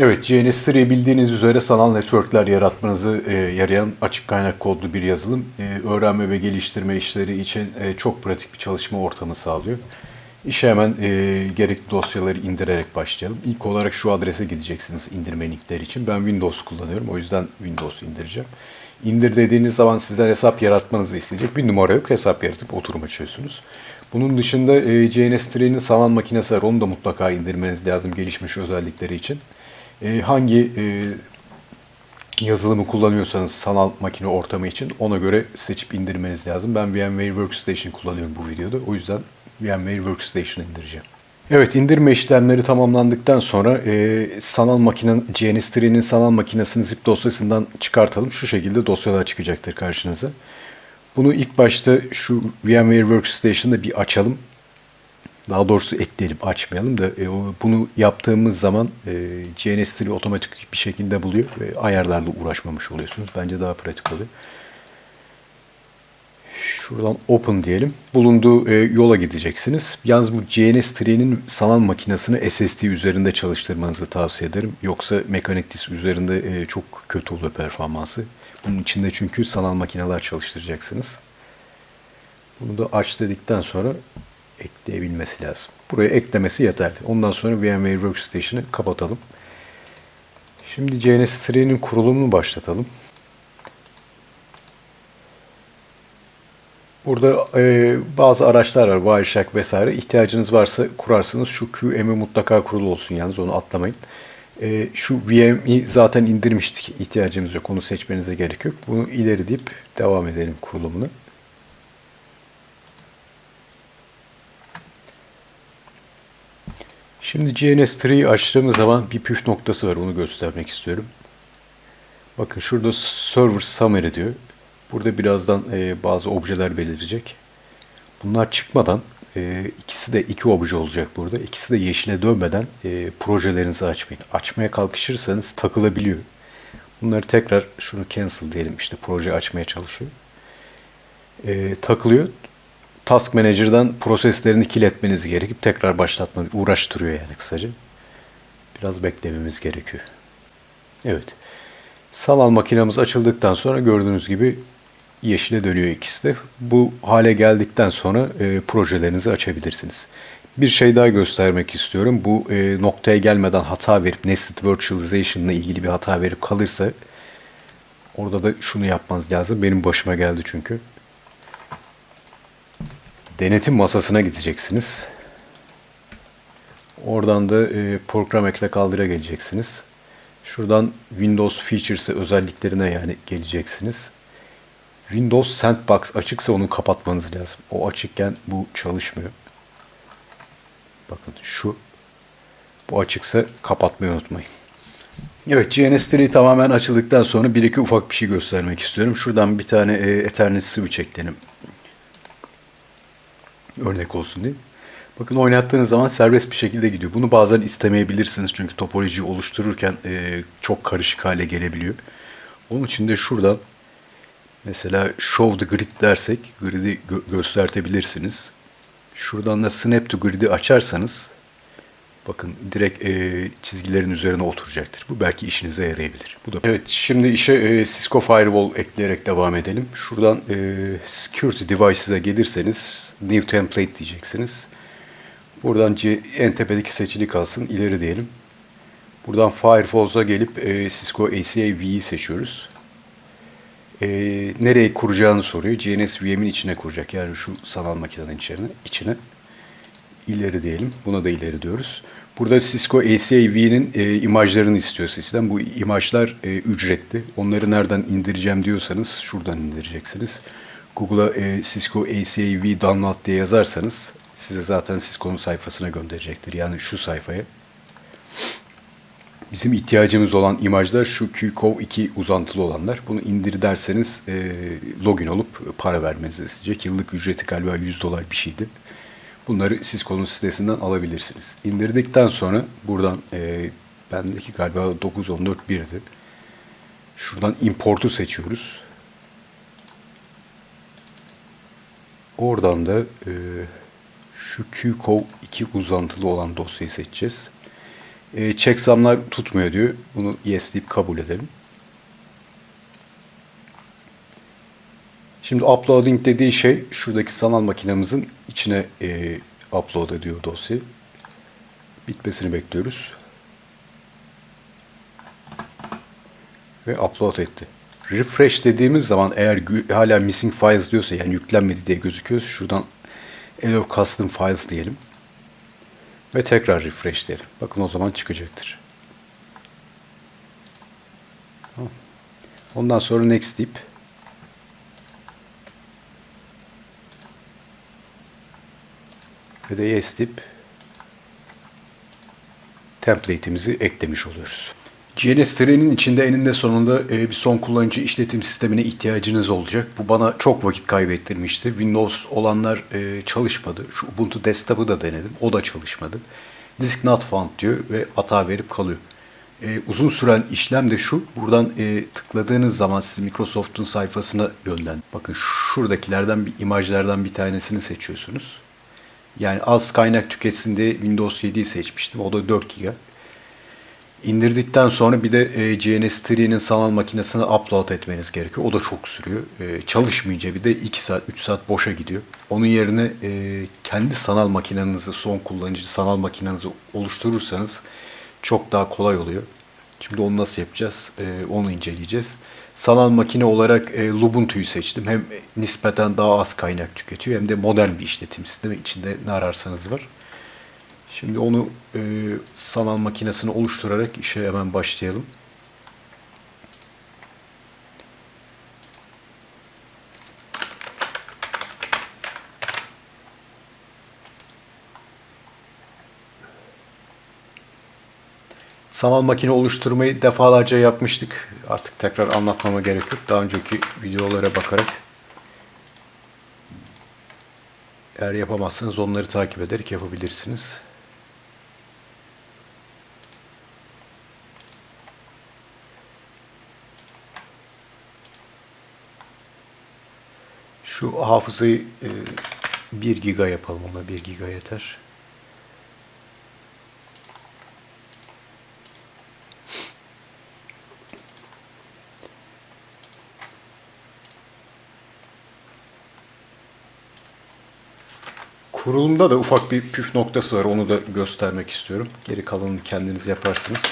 Evet, GNS3 bildiğiniz üzere sanal networkler yaratmanızı e, yarayan açık kaynak kodlu bir yazılım. E, öğrenme ve geliştirme işleri için e, çok pratik bir çalışma ortamı sağlıyor. İşe hemen e, gerekli dosyaları indirerek başlayalım. İlk olarak şu adrese gideceksiniz indirme linkleri için. Ben Windows kullanıyorum, o yüzden Windows indireceğim. İndir dediğiniz zaman sizden hesap yaratmanızı isteyecek bir numara yok. Hesap yaratıp oturum açıyorsunuz. Bunun dışında e, GNS3'nin sanal makinesi var. Onu da mutlaka indirmeniz lazım gelişmiş özellikleri için. E, hangi e, yazılımı kullanıyorsanız sanal makine ortamı için ona göre seçip indirmeniz lazım. Ben VMware Workstation kullanıyorum bu videoda. O yüzden VMware Workstation indireceğim. Evet indirme işlemleri tamamlandıktan sonra e, sanal makine GNS3'nin sanal makinesini zip dosyasından çıkartalım. Şu şekilde dosyalar çıkacaktır karşınıza. Bunu ilk başta şu VMware Workstation'da bir açalım. Daha doğrusu ekleyelim, açmayalım da e, bunu yaptığımız zaman e, GNS3 otomatik bir şekilde buluyor ve ayarlarla uğraşmamış oluyorsunuz. Bence daha pratik oluyor. Şuradan open diyelim. Bulunduğu e, yola gideceksiniz. Yalnız bu GNS3'nin sanal makinesini SSD üzerinde çalıştırmanızı tavsiye ederim. Yoksa mekanik disk üzerinde e, çok kötü oluyor performansı. Bunun içinde çünkü sanal makineler çalıştıracaksınız. Bunu da aç dedikten sonra ekleyebilmesi lazım. Buraya eklemesi yeterli. Ondan sonra VMware Workstation'ı kapatalım. Şimdi GNS3'nin kurulumunu başlatalım. Burada e, bazı araçlar var, Wireshark vesaire. İhtiyacınız varsa kurarsınız. Şu QM'i mutlaka kurulu olsun yalnız onu atlamayın. E, şu VM'i zaten indirmiştik. İhtiyacımız yok. Onu seçmenize gerek yok. Bunu ileri deyip devam edelim kurulumunu. Şimdi GNS3'yi açtığımız zaman bir püf noktası var. Onu göstermek istiyorum. Bakın şurada Server Summary diyor. Burada birazdan e, bazı objeler belirecek. Bunlar çıkmadan e, ikisi de iki obje olacak burada. İkisi de yeşile dönmeden e, projelerinizi açmayın. Açmaya kalkışırsanız takılabiliyor. Bunları tekrar şunu cancel diyelim. İşte proje açmaya çalışıyor. E, takılıyor. Task Manager'dan proseslerini kiletmeniz gerekip tekrar başlatma uğraştırıyor yani kısaca. Biraz beklememiz gerekiyor. Evet. Sanal makinamız açıldıktan sonra gördüğünüz gibi yeşile dönüyor ikisi de. Bu hale geldikten sonra e, projelerinizi açabilirsiniz. Bir şey daha göstermek istiyorum. Bu e, noktaya gelmeden hata verip Nested Virtualization ile ilgili bir hata verip kalırsa orada da şunu yapmanız lazım. Benim başıma geldi çünkü. Denetim masasına gideceksiniz. Oradan da e, program ekle kaldıra geleceksiniz. Şuradan Windows Features'ı özelliklerine yani geleceksiniz. Windows Sandbox açıksa onu kapatmanız lazım. O açıkken bu çalışmıyor. Bakın şu. Bu açıksa kapatmayı unutmayın. Evet GNS3 tamamen açıldıktan sonra bir iki ufak bir şey göstermek istiyorum. Şuradan bir tane e, Ethernet switch ekleyelim. Örnek olsun diye. Bakın oynattığınız zaman serbest bir şekilde gidiyor. Bunu bazen istemeyebilirsiniz çünkü topolojiyi oluştururken e, çok karışık hale gelebiliyor. Onun için de şuradan mesela show the grid dersek grid'i gö- göstertebilirsiniz. Şuradan da snap to grid'i açarsanız bakın direkt e, çizgilerin üzerine oturacaktır. Bu belki işinize yarayabilir. Bu da Evet, şimdi işe e, Cisco Firewall ekleyerek devam edelim. Şuradan e, Security Devices'e gelirseniz New Template diyeceksiniz. Buradan C, en tepedeki seçili kalsın. ileri diyelim. Buradan Firewalls'a gelip e, Cisco ACA V'yi seçiyoruz. E, nereye kuracağını soruyor. GNS VM'in içine kuracak. Yani şu sanal makinenin içine. içine. İleri diyelim. Buna da ileri diyoruz. Burada Cisco ACA V'nin e, imajlarını istiyor sizden. Bu imajlar e, ücretli. Onları nereden indireceğim diyorsanız şuradan indireceksiniz. Google'a e, Cisco ACA V download diye yazarsanız size zaten Cisco'nun sayfasına gönderecektir. Yani şu sayfaya. Bizim ihtiyacımız olan imajlar şu QCOV 2 uzantılı olanlar. Bunu indir derseniz e, login olup para vermenizi isteyecek. Yıllık ücreti galiba 100 dolar bir şeydi. Bunları Cisco'nun sitesinden alabilirsiniz. İndirdikten sonra buradan e, bendeki galiba 914.1'di. Şuradan importu seçiyoruz. Oradan da e, şu QCOV 2 uzantılı olan dosyayı seçeceğiz. E, checksamlar tutmuyor diyor. Bunu yes deyip kabul edelim. Şimdi uploading dediği şey şuradaki sanal makinemizin içine e, upload ediyor dosyayı. Bitmesini bekliyoruz. Ve upload etti. Refresh dediğimiz zaman eğer hala missing files diyorsa yani yüklenmedi diye gözüküyor. Şuradan allow custom files diyelim. Ve tekrar refresh diyelim. Bakın o zaman çıkacaktır. Ondan sonra next deyip ve de yes deyip template'imizi eklemiş oluyoruz. GNS3'nin içinde eninde sonunda e, bir son kullanıcı işletim sistemine ihtiyacınız olacak. Bu bana çok vakit kaybettirmişti. Windows olanlar e, çalışmadı. Şu Ubuntu Desktop'ı da denedim. O da çalışmadı. Disk not found diyor ve hata verip kalıyor. E, uzun süren işlem de şu. Buradan tıkladığınız zaman sizi Microsoft'un sayfasına yönlen. Bakın şuradakilerden bir imajlardan bir tanesini seçiyorsunuz. Yani az kaynak tüketsin diye Windows 7'yi seçmiştim. O da 4 GB. İndirdikten sonra bir de e, GNS3'nin sanal makinesine upload etmeniz gerekiyor. O da çok sürüyor. E, çalışmayınca bir de 2 saat, 3 saat boşa gidiyor. Onun yerine e, kendi sanal makinenizi, son kullanıcı sanal makinenizi oluşturursanız çok daha kolay oluyor. Şimdi onu nasıl yapacağız? E, onu inceleyeceğiz. Sanal makine olarak e, Ubuntu'yu seçtim. Hem nispeten daha az kaynak tüketiyor hem de modern bir işletim sistemi. İçinde ne ararsanız var. Şimdi onu e, sanal makinesini oluşturarak işe hemen başlayalım. Sanal makine oluşturmayı defalarca yapmıştık. Artık tekrar anlatmama gerek yok. Daha önceki videolara bakarak eğer yapamazsanız onları takip ederek yapabilirsiniz. Şu hafızayı e, 1 giga yapalım ona 1 giga yeter. Kurulumda da ufak bir püf noktası var. Onu da göstermek istiyorum. Geri kalanını kendiniz yaparsınız.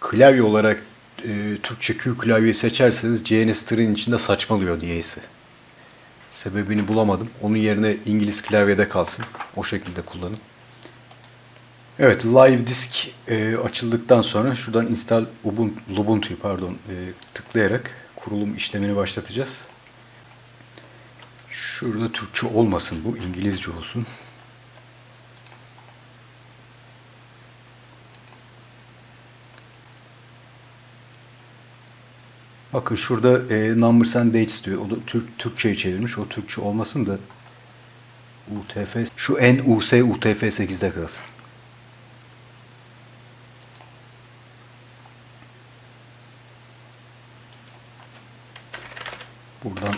Klavye olarak e, Türkçe Q klavye seçerseniz GNS3'nin içinde saçmalıyor niyeyse. Sebebini bulamadım. Onun yerine İngiliz klavyede kalsın. O şekilde kullanın. Evet, Live Disk e, açıldıktan sonra şuradan install Ubuntu, Ubuntu'yu pardon e, tıklayarak kurulum işlemini başlatacağız. Şurada Türkçe olmasın bu, İngilizce olsun. Bakın şurada e, Numbers and Dates diyor. O da Türk, Türkçe'ye çevirmiş. O Türkçe olmasın da UTF şu NUS UTF 8'de kalsın. Buradan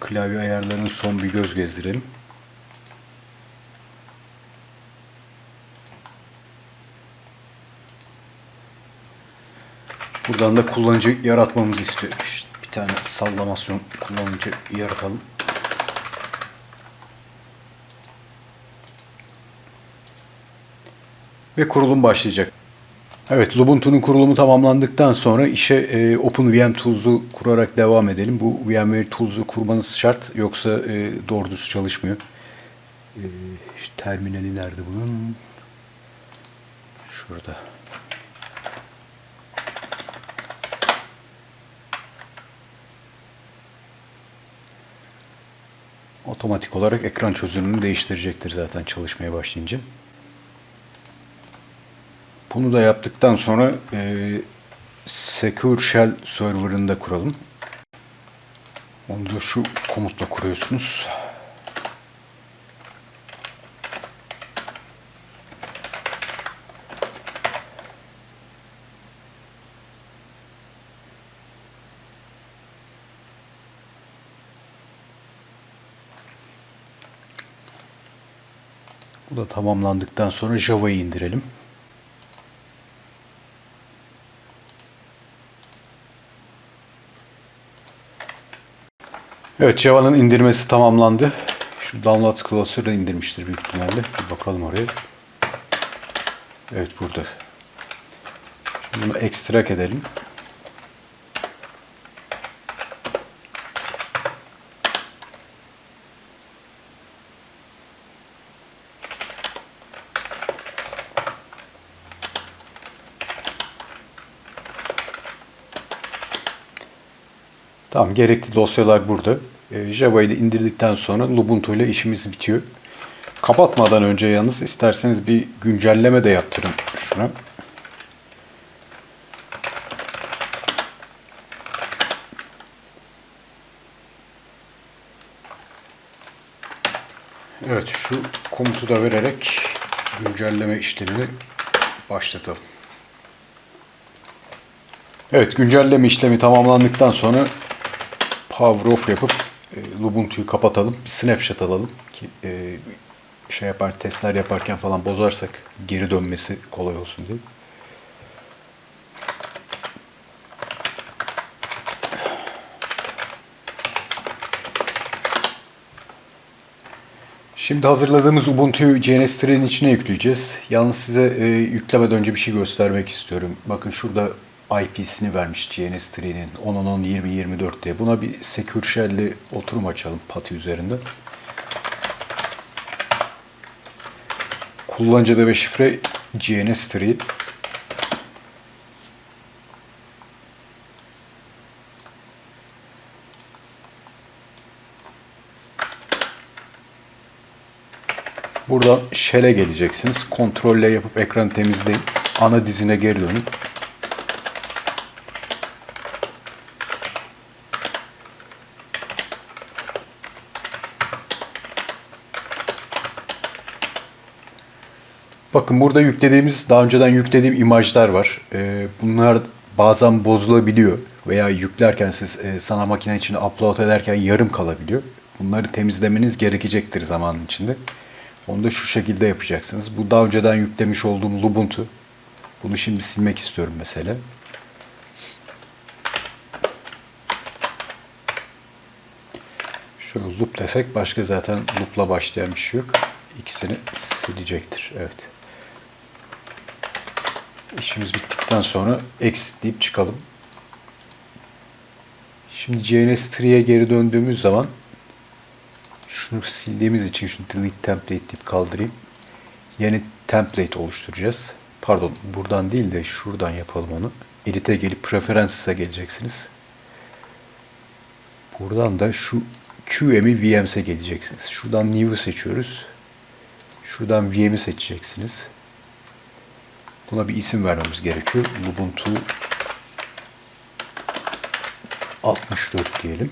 klavye ayarlarının son bir göz gezdirelim. Buradan da kullanıcı yaratmamızı istiyor. İşte bir tane sallamasyon kullanıcı yaratalım. Ve kurulum başlayacak. Evet, Ubuntu'nun kurulumu tamamlandıktan sonra işe e, OpenVM Tools'u kurarak devam edelim. Bu VMware Tools'u kurmanız şart, yoksa e, doğru düz çalışmıyor. E, terminali nerede bunun? Şurada. Otomatik olarak ekran çözünürlüğünü değiştirecektir zaten çalışmaya başlayınca. Bunu da yaptıktan sonra e, Secure Shell server'ını da kuralım. Onu da şu komutla kuruyorsunuz. Da tamamlandıktan sonra Java'yı indirelim. Evet Java'nın indirmesi tamamlandı. Şu download klasörü indirmiştir büyük ihtimalle. Bir bakalım oraya. Evet burada. Şimdi bunu ekstrak edelim. Tamam gerekli dosyalar burada. E, Java'yı da indirdikten sonra Ubuntu ile işimiz bitiyor. Kapatmadan önce yalnız isterseniz bir güncelleme de yaptırın şuna. Evet şu komutu da vererek güncelleme işlemini başlatalım. Evet güncelleme işlemi tamamlandıktan sonra power off yapıp e, Ubuntu'yu kapatalım. Bir snapshot alalım ki e, şey yapar testler yaparken falan bozarsak geri dönmesi kolay olsun diye. Şimdi hazırladığımız Ubuntu'yu GNS3'nin içine yükleyeceğiz. Yalnız size e, yüklemeden önce bir şey göstermek istiyorum. Bakın şurada IP'sini vermiş GNS3'nin 10.10.20.24 diye. Buna bir Secure Shell'li oturum açalım PATI üzerinde. Kullanıcı adı ve şifre GNS3. Buradan shell'e geleceksiniz. Kontrolle yapıp ekranı temizleyin. Ana dizine geri dönün. Bakın burada yüklediğimiz, daha önceden yüklediğim imajlar var. Ee, bunlar bazen bozulabiliyor veya yüklerken siz e, sanal makine içine upload ederken yarım kalabiliyor. Bunları temizlemeniz gerekecektir zamanın içinde. Onu da şu şekilde yapacaksınız. Bu daha önceden yüklemiş olduğum Ubuntu. Bunu şimdi silmek istiyorum mesela. Şöyle loop desek başka zaten loop'la başlayan bir şey yok. İkisini silecektir. Evet. İşimiz bittikten sonra exit deyip çıkalım. Şimdi GNS3'ye geri döndüğümüz zaman şunu sildiğimiz için şunu delete template deyip kaldırayım. Yeni template oluşturacağız. Pardon buradan değil de şuradan yapalım onu. Edit'e gelip Preferences'e geleceksiniz. Buradan da şu QM'i VMs'e geleceksiniz. Şuradan New'u seçiyoruz. Şuradan VM'i seçeceksiniz. Buna bir isim vermemiz gerekiyor. Ubuntu 64 diyelim.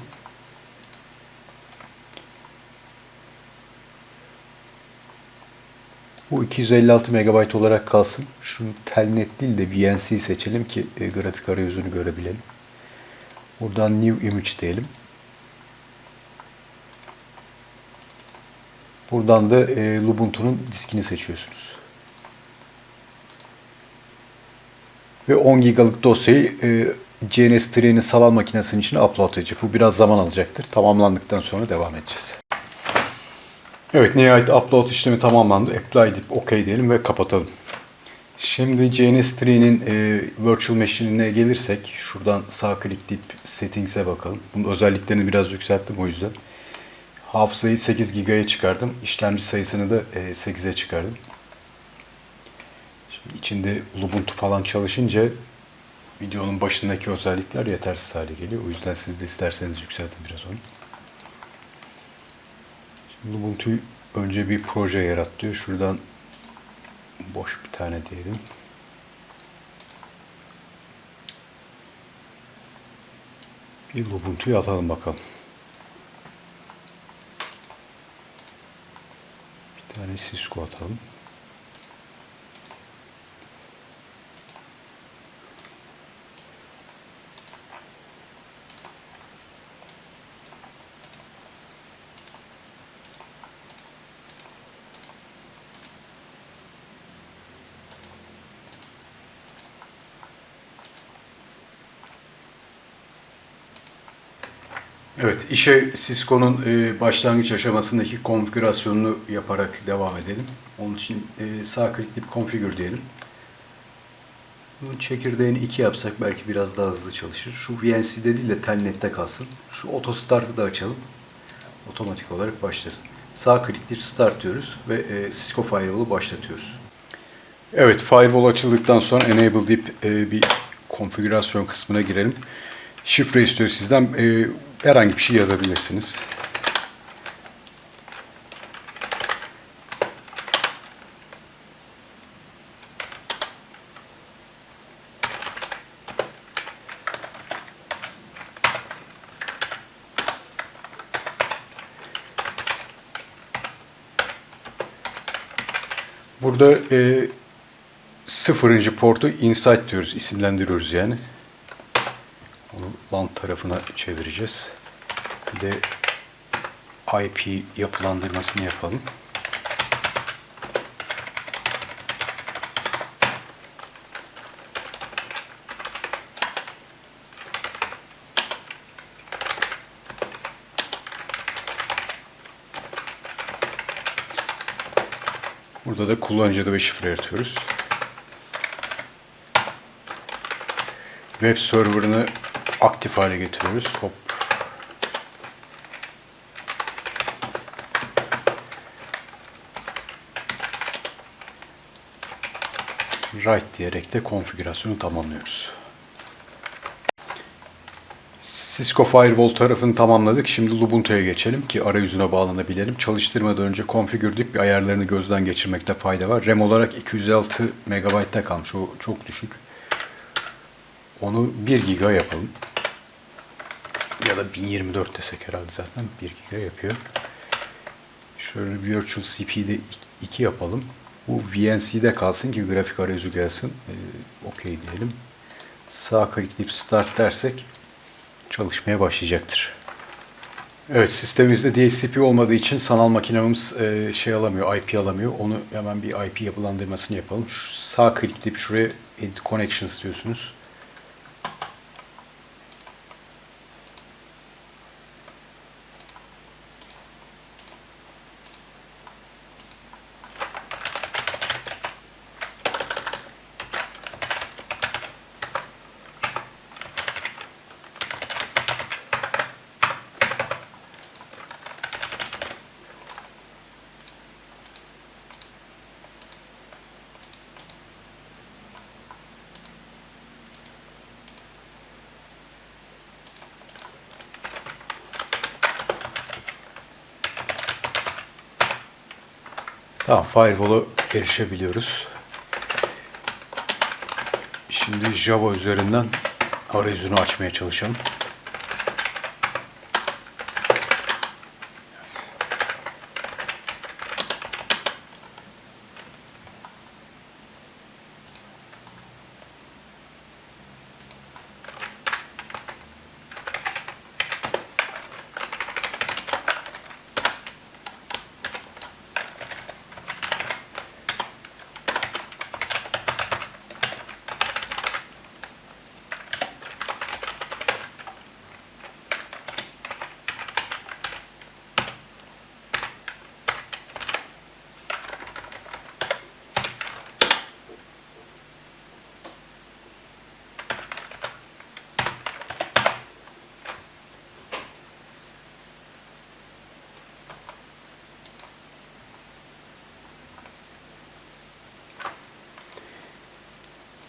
Bu 256 MB olarak kalsın. Şunu telnet değil de VNC seçelim ki e, grafik arayüzünü görebilelim. Buradan New Image diyelim. Buradan da e, Ubuntu'nun diskini seçiyorsunuz. Ve 10 gigalık dosyayı e, GNS3'nin sanal makinesinin içine upload edecek. Bu biraz zaman alacaktır. Tamamlandıktan sonra devam edeceğiz. Evet, nihayet upload işlemi tamamlandı. Apply deyip OK diyelim ve kapatalım. Şimdi GNS3'nin e, Virtual Machine'ine gelirsek, şuradan sağ klikleyip Settings'e bakalım. Bunun özelliklerini biraz yükselttim o yüzden. Hafızayı 8 GB'ye çıkardım. İşlemci sayısını da e, 8'e çıkardım. İçinde Ubuntu falan çalışınca videonun başındaki özellikler yetersiz hale geliyor. O yüzden siz de isterseniz yükseltin biraz onu. Şimdi Ubuntu'yu önce bir proje yarat. Şuradan boş bir tane diyelim. Bir Ubuntu'yu atalım bakalım. Bir tane Cisco atalım. Evet, işe Cisco'nun e, başlangıç aşamasındaki konfigürasyonunu yaparak devam edelim. Onun için e, sağ klikleyip configure diyelim. Bunun çekirdeğini 2 yapsak belki biraz daha hızlı çalışır. Şu VNC'de değil de telnette kalsın. Şu auto start'ı da açalım. Otomatik olarak başlasın. Sağ klikleyip start diyoruz ve e, Cisco Firewall'u başlatıyoruz. Evet, Firewall açıldıktan sonra enable deyip e, bir konfigürasyon kısmına girelim. Şifre istiyor sizden. E, herhangi bir şey yazabilirsiniz. Burada e, sıfırıncı portu insight diyoruz, isimlendiriyoruz yani. LAN tarafına çevireceğiz. Bir de IP yapılandırmasını yapalım. Burada da kullanıcı adı ve şifre yaratıyoruz. Web server'ını aktif hale getiriyoruz. Hop. Right diyerek de konfigürasyonu tamamlıyoruz. Cisco Firewall tarafını tamamladık. Şimdi Ubuntu'ya geçelim ki arayüzüne bağlanabilelim. Çalıştırmadan önce configure deyip bir ayarlarını gözden geçirmekte fayda var. RAM olarak 206 MB'da kalmış. O çok düşük. Onu 1 GB yapalım. Ya da 1024 desek herhalde zaten 1 GB yapıyor. Şöyle Virtual CP'de 2 yapalım. Bu VNC'de kalsın ki grafik arayüzü gelsin. Ee, Okey diyelim. Sağ klikleyip start dersek çalışmaya başlayacaktır. Evet sistemimizde DHCP olmadığı için sanal makinemiz e, şey alamıyor, IP alamıyor. Onu hemen bir IP yapılandırmasını yapalım. Şu sağ klikleyip şuraya Edit Connections diyorsunuz. Tamam, Firewall'a erişebiliyoruz. Şimdi Java üzerinden arayüzünü açmaya çalışalım.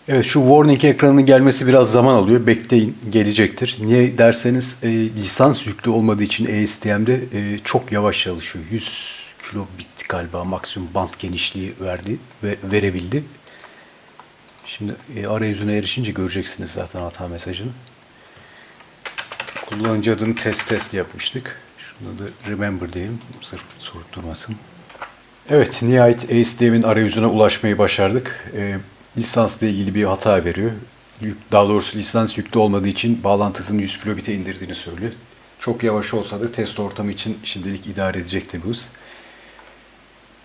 Evet şu warning ekranının gelmesi biraz zaman alıyor. Bekleyin gelecektir. Niye derseniz e, lisans yüklü olmadığı için ESTM'de e, çok yavaş çalışıyor. 100 kilobit galiba maksimum band genişliği verdi ve verebildi. Şimdi e, arayüzüne erişince göreceksiniz zaten hata mesajını. Kullanıcı adını test test yapmıştık. Şunu da remember diyelim. Sırf sorup durmasın. Evet, nihayet ASDM'in arayüzüne ulaşmayı başardık. E, lisansla ilgili bir hata veriyor. Daha doğrusu lisans yüklü olmadığı için bağlantısını 100 kilobit'e indirdiğini söylüyor. Çok yavaş olsa da test ortamı için şimdilik idare edecektir bu hız.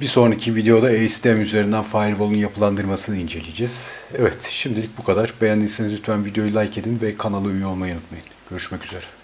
Bir sonraki videoda ASDM üzerinden firewall'un yapılandırmasını inceleyeceğiz. Evet, şimdilik bu kadar. Beğendiyseniz lütfen videoyu like edin ve kanala üye olmayı unutmayın. Görüşmek üzere.